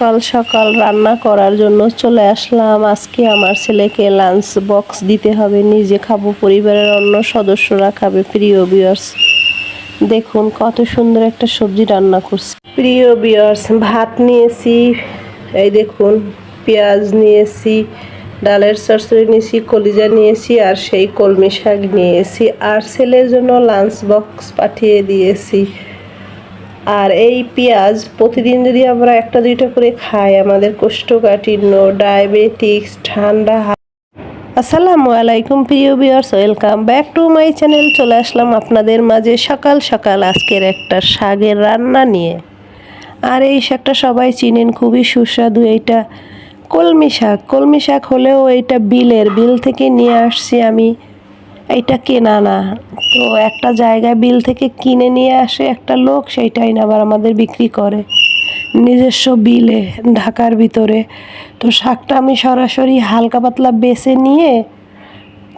সকাল সকাল রান্না করার জন্য চলে আসলাম। আজকে আমার ছেলেকে লাঞ্চ বক্স দিতে হবে। নিজে খাব, পরিবারের অন্য সদস্যরা খাবে। প্রিয় বিয়ার্স দেখুন কত সুন্দর একটা সবজি রান্না করছি। প্রিয় বিয়ার্স ভাত নিয়েছি, এই দেখুন, পেঁয়াজ নিয়েছি, ডালের সরসরি নিয়েছি, কলিজা নিয়েছি আর সেই কলমি শাক নিয়েছি। আর ছেলের জন্য লাঞ্চ বক্স পাঠিয়ে দিয়েছি। আর এই পেঁয়াজ প্রতিদিন যদি আমরা একটা দুইটা করে খাই, আমাদের কোষ্ঠকাঠিন্য, ডায়াবেটিক্স, ঠান্ডা আসসালামু আলাইকুম প্রিয় viewers, welcome back to my channel. চলে আসলাম আপনাদের মাঝে সকাল সকাল আজকের একটা শাকের রান্না নিয়ে। আর এই শাকটা সবাই চিনেন, খুবই সুস্বাদু এইটা। কলমি শাক কলমি শাক হলেও এইটা বিলের বিল থেকে নিয়ে আসছি আমি। এইটা কেনা না। তো একটা জায়গায় বিল থেকে কিনে নিয়ে আসে একটা লোক, সেইটাই না আবার আমাদের বিক্রি করে। নিজস্ব বিলে, ঢাকার ভিতরে। তো শাকটা আমি সরাসরি হালকা পাতলা বেছে নিয়ে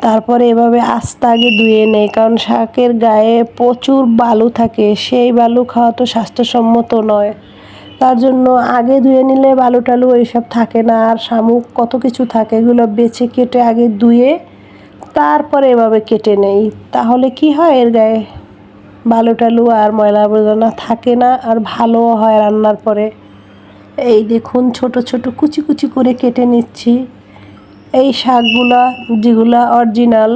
তারপরে এভাবে আস্তে আগে ধুয়ে নেই, কারণ শাকের গায়ে প্রচুর বালু থাকে। সেই বালু খাওয়া তো স্বাস্থ্যসম্মত নয়। তার জন্য আগে ধুয়ে নিলে বালু টালু এইসব থাকে না। আর শামুক কত কিছু থাকে, এগুলো বেছে কেটে আগে ধুয়ে তারপরে এভাবে কেটে নেই। তাহলে কি হয় এর গায়ে? বালু টালু আর ময়লা আবর্জনা থাকে না আর ভালোও হয় রান্নার পরে। এই দেখুন ছোট ছোট কুচি কুচি করে কেটে নিচ্ছি। এই শাকগুলা যেগুলা অরিজিনাল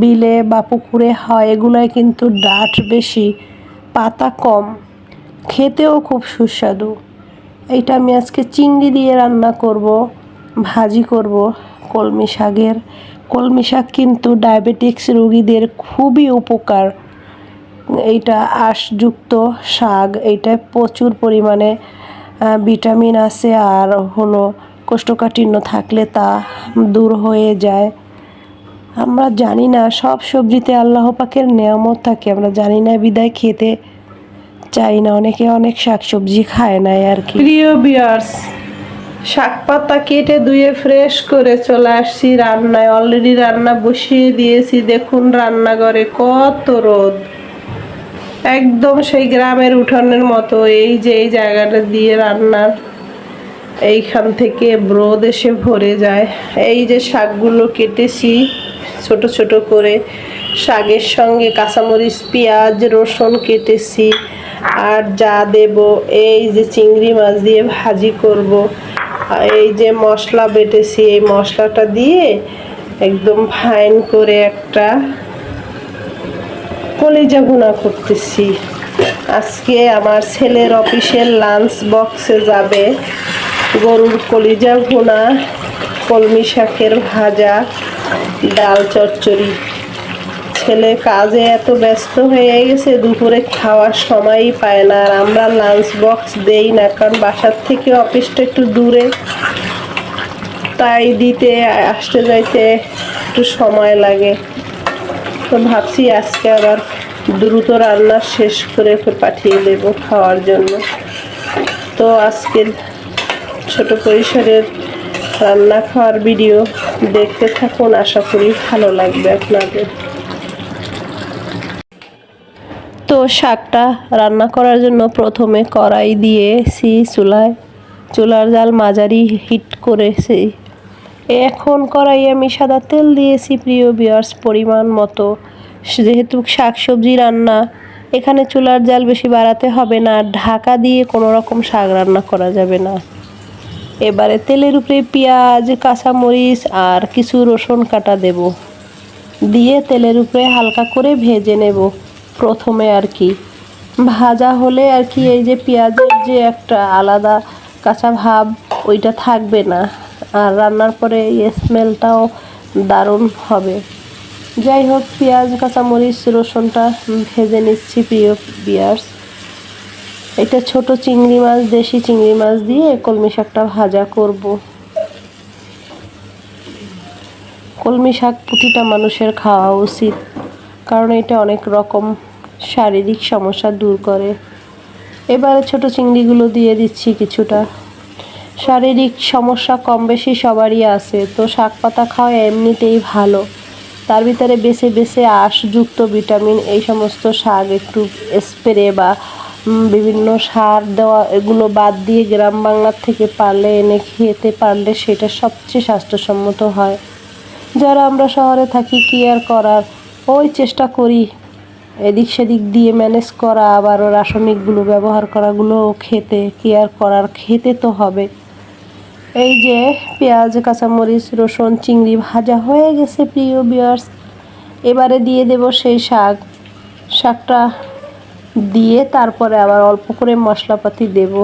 বিলে বা পুকুরে হয় এগুলোয় কিন্তু ডাট বেশি, পাতা কম। খেতেও খুব সুস্বাদু। এইটা আমি আজকে চিংড়ি দিয়ে রান্না করব, ভাজি করব কলমি শাকের। কলমি শাক কিন্তু ডায়াবেটিক্স রোগীদের খুবই উপকার। এইটা আঁশযুক্ত শাক, এইটায় প্রচুর পরিমাণে ভিটামিন আছে আর হলো কোষ্ঠকাঠিন্য থাকলে তা দূর হয়ে যায়। আমরা জানি না, সব সবজিতে আল্লাহ পাকের নিয়ামত থাকে। আমরা জানি না বিদায় খেতে চাই না, অনেকে অনেক শাকসবজি খায় না আর কি। প্রিয় বিয়ার্স শাক পাতা কেটে ধুয়ে ফ্রেশ করে চলে আসছি রান্নায়। অলরেডি রান্না বসিয়ে দিয়েছি। দেখুন রান্নাঘরে কত রোদ। একদম সেই গ্রামের উঠানের মতো, এই যে এই জায়গাটা দিয়ে রান্নার এইখান থেকে রোদ এসে ভরে যায়। এই যে শাকগুলো কেটেছি, ছোট ছোট করে শাকের সঙ্গে কাঁচামরিচ, পেঁয়াজ, রসুন কেটেছি। আর যা দেব, এই যে চিংড়ি মাছ দিয়ে ভাজি করব। এই যে মশলা বেটেছি, এই মশলাটা দিয়ে একদম ফাইন করে একটা কলিজা ভুনা করতেছি। আজকে আমার ছেলের অফিসের লাঞ্চ বক্সে যাবে। গরুর কলিজা ভুনা কলমি শাকের ভাজা, ডাল চচ্চড়ি। ছেলে কাজে এত ব্যস্ত হয়ে গেছে, দুপুরে খাওয়ার সময়ই পায় না। আর আমরা লাঞ্চ বক্স দেই না, কারণ বাসার থেকে অফিসটা একটু দূরে। তাই দিতে, আসতে, যাইতে একটু সময় লাগে। তো ভাবছি আজকে আবার দ্রুত রান্না শেষ করে পাঠিয়ে দেব খাওয়ার জন্য। তো আজকে ছোট পরিসরের রান্না খাওয়ার ভিডিও দেখতে থাকুন। আশা করি ভালো লাগবে আপনাদের। তো শাকটা রান্না করার জন্য প্রথমে কড়াই দিয়েছি চুলায়। চুলার জাল মাঝারি হিট করেছি। এখন কড়াই আমি সাদা তেল দিয়েছি, প্রিয় বিয়ার্স পরিমাণ মতো। যেহেতু শাক সবজি রান্না, এখানে চুলার জাল বেশি বাড়াতে হবে না, ঢাকা দিয়ে কোনো রকম শাক রান্না করা যাবে না। এবারে তেলের উপরে পেঁয়াজ, কাঁচামরিচ আর কিছু রসুন কাটা দেব। দিয়ে তেলের উপরে হালকা করে ভেজে নেব। প্রথমে আর কি। ভাজা হলে আর কি এই যে পেঁয়াজের যে একটা আলাদা কাঁচা ভাব, ওইটা থাকবে না। আর রান্নার পরে এই স্মেলটাও দারুণ হবে। যাই হোক, পেঁয়াজ, কাঁচামরিচ, রসুনটা ভেজে নিচ্ছি প্রিয় বিয়ার্স এটা ছোট চিংড়ি মাছ, দেশি চিংড়ি মাছ দিয়ে কলমি শাকটা ভাজা করব। কলমি শাক প্রতিটা মানুষের খাওয়া উচিত, কারণ এটা অনেক রকম শারীরিক সমস্যা দূর করে। এবারে ছোট চিংড়িগুলো দিয়ে দিচ্ছি কিছুটা। শারীরিক সমস্যা কম বেশি সবারই আছে, তো শাক পাতা খাওয়া এমনিতেই ভালো। তার ভিতরে বেছে বেছে আঁশযুক্ত ভিটামিন, এই সমস্ত শাক, একটু স্প্রে বা বিভিন্ন সার দেওয়া, এগুলো বাদ দিয়ে গ্রাম বাংলার থেকে পারলে, এনে খেতে পারলে সেটা সবচেয়ে স্বাস্থ্যসম্মত হয়। যারা আমরা শহরে থাকি, কি আর করার? ওই চেষ্টা করি। এদিক সেদিক দিয়ে ম্যানেজ করা, আবার রাসায়নিকগুলো ব্যবহার করাগুলো খেতে কি আর করার খেতে তো হবে। এই যে পেঁয়াজ, কাঁচামরিচ, রসুন, চিংড়ি ভাজা হয়ে গেছে প্রিয় বিয়ার্স এবারে দিয়ে দেব সেই শাক। শাকটা দিয়ে তারপরে আবার অল্প করে মশলাপাতি দেব।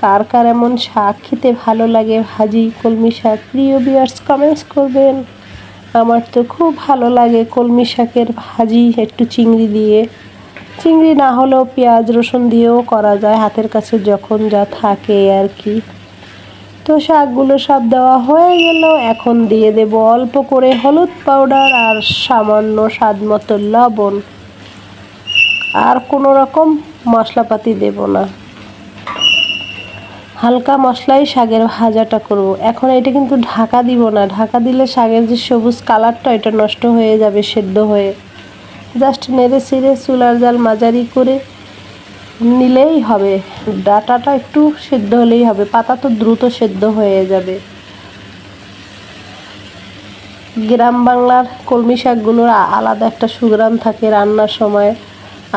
কার কার এমন শাক খেতে ভালো লাগে, ভাজি, কলমি শাক, প্রিয় বিয়ার্স কমেন্টস করবেন। আমার তো খুব ভালো লাগে কলমি শাকের ভাজি, একটু চিংড়ি দিয়ে। চিংড়ি না হলেও পেঁয়াজ, রসুন দিয়েও করা যায় হাতের কাছে যখন যা থাকে আর কি। তো শাকগুলো সব দেওয়া হয়ে গেল, এখন দিয়ে দেব অল্প করে হলুদ পাউডার আর সামান্য স্বাদ মতো লবণ। আর কোনো রকম মশলাপাতি দেব না। হালকা মশলাই শাকের ভাজাটা করব। এখন এটা কিন্তু ঢাকা দিব না। ঢাকা দিলে শাকের যে সবুজ কালারটা, এটা নষ্ট হয়ে যাবে সেদ্ধ হয়ে। জাস্ট নেড়ে ছিঁড়ে চুলার জাল মাঝারি করে নিলেই হবে। ডাটাটা একটু সেদ্ধ হলেই হবে। পাতা তো দ্রুত সেদ্ধ হয়ে যাবে। গ্রাম বাংলার কলমি শাকগুলোর আলাদা একটা সুগ্রাম থাকে রান্নার সময়।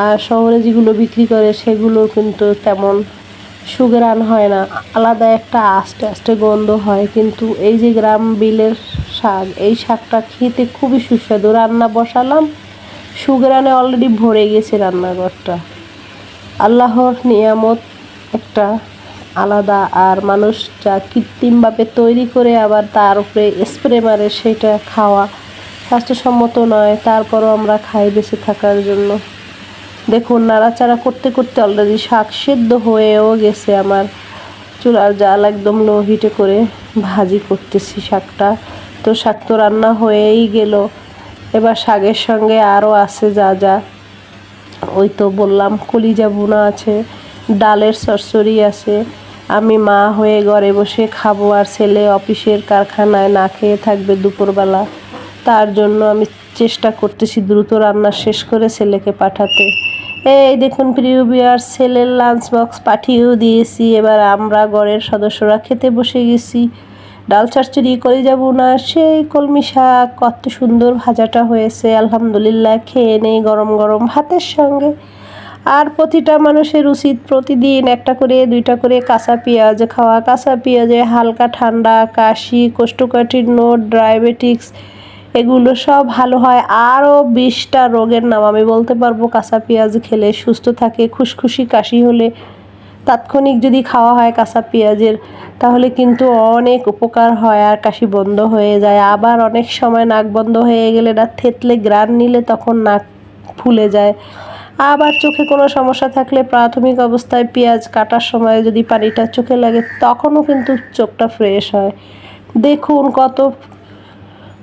আর শহরে যেগুলো বিক্রি করে, সেগুলো কিন্তু তেমন সুগ্রান হয় না, আলাদা একটা আস্তে আস্তে গন্ধ হয়, কিন্তু এই যে গ্রাম বিলের শাক, এই শাকটা খেতে খুবই সুস্বাদু। রান্না বসালাম সুগ্রানে অলরেডি ভরে গেছে রান্নাঘরটা আল্লাহর নিয়ামত একটা আলাদা, আর মানুষ যা কৃত্রিমভাবে তৈরি করে আবার তার উপরে স্প্রে মারে, সেটা খাওয়া স্বাস্থ্যসম্মত নয়, তারপরও আমরা খাই বেঁচে থাকার জন্য। দেখুন, নাড়াচাড়া করতে করতে অলরেডি শাক সেদ্ধ হয়েও গেছে আমার। চুলার জাল একদম লো হিটে করে ভাজি করতেছি শাকটা। তো শাক তো রান্না হয়েই গেল। এবার শাকের সঙ্গে আরও আছে যা যা। ওই তো বললাম, কলিজা বুনা আছে, ডালের সরসরি আছে। আমি মা হয়ে ঘরে বসে খাব আর ছেলে অফিসের কারখানায় না খেয়ে থাকবে দুপুরবেলা। তার জন্য আমি চেষ্টা করতেছি দ্রুত রান্না শেষ করে ছেলেকে পাঠাতে। এই দেখুন, প্রিয় বিয়ার ছেলের লাঞ্চ বক্স পাঠিয়েও দিয়েছি। এবার আমরা ঘরের সদস্যরা খেতে বসে গেছি। ডাল চচ্চড়ি করে যাব না। সেই কলমি শাক, কত সুন্দর ভাজাটা হয়েছে। আলহামদুলিল্লাহ, খেয়ে নেই গরম গরম ভাতের সঙ্গে। আর প্রতিটা মানুষের উচিত প্রতিদিন একটা করে, দুইটা করে কাঁচা পেঁয়াজ খাওয়া। কাঁচা পেঁয়াজে হালকা ঠান্ডা, কাশি, কোষ্ঠকাঠিন্য ডায়াবেটিক্স এগুলো সব ভালো হয়। আরও বিশটা রোগের নাম আমি বলতে পারব। কাঁচা পেঁয়াজ খেলে সুস্থ থাকে, খুশখুশি, কাশি হলে তাৎক্ষণিক যদি খাওয়া হয় কাঁচা পেঁয়াজের, তাহলে কিন্তু অনেক উপকার হয় আর কাশি বন্ধ হয়ে যায়। আবার অনেক সময় নাক বন্ধ হয়ে গেলে না, থেতলে গ্রান নিলে তখন নাক ফুলে যায়। আবার চোখে কোনো সমস্যা থাকলে প্রাথমিক অবস্থায় পেঁয়াজ কাটার সময় যদি পানিটা চোখে লাগে, তখনও কিন্তু চোখটা ফ্রেশ হয়। দেখুন কত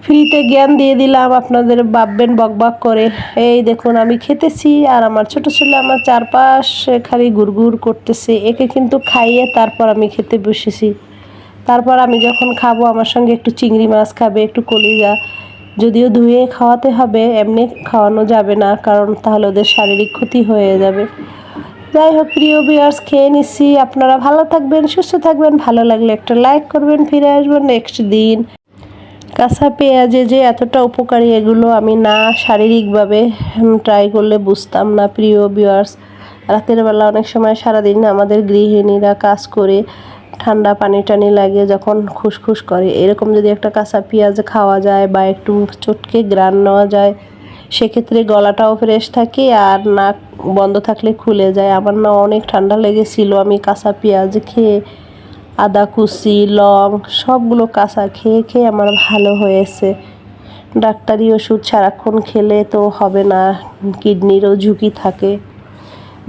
ফ্রিতে জ্ঞান দিয়ে দিলাম, আপনাদের ভাববেন বকবক করে। এই দেখুন, আমি খেতেছি আর আমার ছোট ছেলে আমার চারপাশ খালি ঘুরঘুর করতেছে। একে কিন্তু খাইয়ে তারপর আমি খেতে বসেছি। তারপর আমি যখন খাব, আমার সঙ্গে একটু চিংড়ি মাছ খাবে, একটু কলিজা। যদিও ধুয়ে খাওয়াতে হবে, এমনি খাওয়ানো যাবে না, কারণ তাহলে ওদের শারীরিক ক্ষতি হয়ে যাবে। যাই হোক, প্রিয় বিয়ার্স খেয়ে নিচ্ছি আপনারা ভালো থাকবেন, সুস্থ থাকবেন। ভালো লাগলে একটা লাইক করবেন, ফিরে আসবেন নেক্সট দিন। কাঁচা পেঁয়াজে যে এতটা উপকারী এগুলো আমি না শারীরিকভাবে ট্রাই করলে বুঝতাম না, প্রিয় বিয়ার্স রাতের বেলা অনেক সময় সারাদিন আমাদের গৃহিণীরা কাজ করে ঠান্ডা পানি টানি লাগে যখন খুসখুস করে। এরকম যদি একটা কাঁচা পেঁয়াজ খাওয়া যায় বা একটু চটকে গ্রান নেওয়া যায়, সেক্ষেত্রে গলাটাও ফ্রেশ থাকে আর নাক বন্ধ থাকলে খুলে যায়। আমার না অনেক ঠান্ডা লেগেছিল আমি কাঁচা পেঁয়াজ খেয়ে আদা, কুচি, লং সবগুলো কাঁচা খেয়ে খেয়ে আমার ভালো হয়েছে। ডাক্তারি ওষুধ সারাক্ষণ খেলে তো হবে না, কিডনিরও ঝুঁকি থাকে।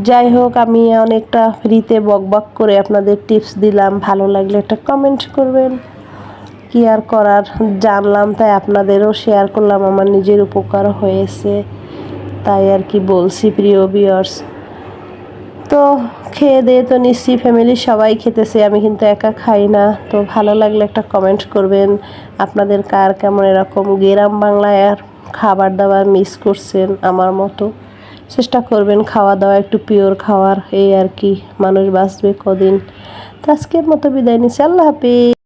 যাই হোক, আমি অনেকটা ফ্রিতে বকবক করে আপনাদের টিপস দিলাম। ভালো লাগলে একটা কমেন্ট করবেন। কি আর করার? জানলাম, তাই আপনাদেরও শেয়ার করলাম। আমার নিজের উপকার হয়েছে, তাই আর কি বলছি প্রিয় বিয়ার্স তো খেয়ে দিয়ে তো নিশ্চয়ই ফ্যামিলির সবাই খেতেছে, আমি কিন্তু একা খাই না। তো ভালো লাগলে একটা কমেন্ট করবেন, আপনাদের কার কেমন এরকম গ্রাম বাংলায় আর খাবার দাবার মিস করছেন আমার মতো। চেষ্টা করবেন খাওয়া দাওয়া, একটু পিওর খাওয়ার, এই আর কি, মানুষ বাঁচবে কদিন। তো আজকের মতো বিদায় নিচ্ছি, আল্লাহ হাফিজ।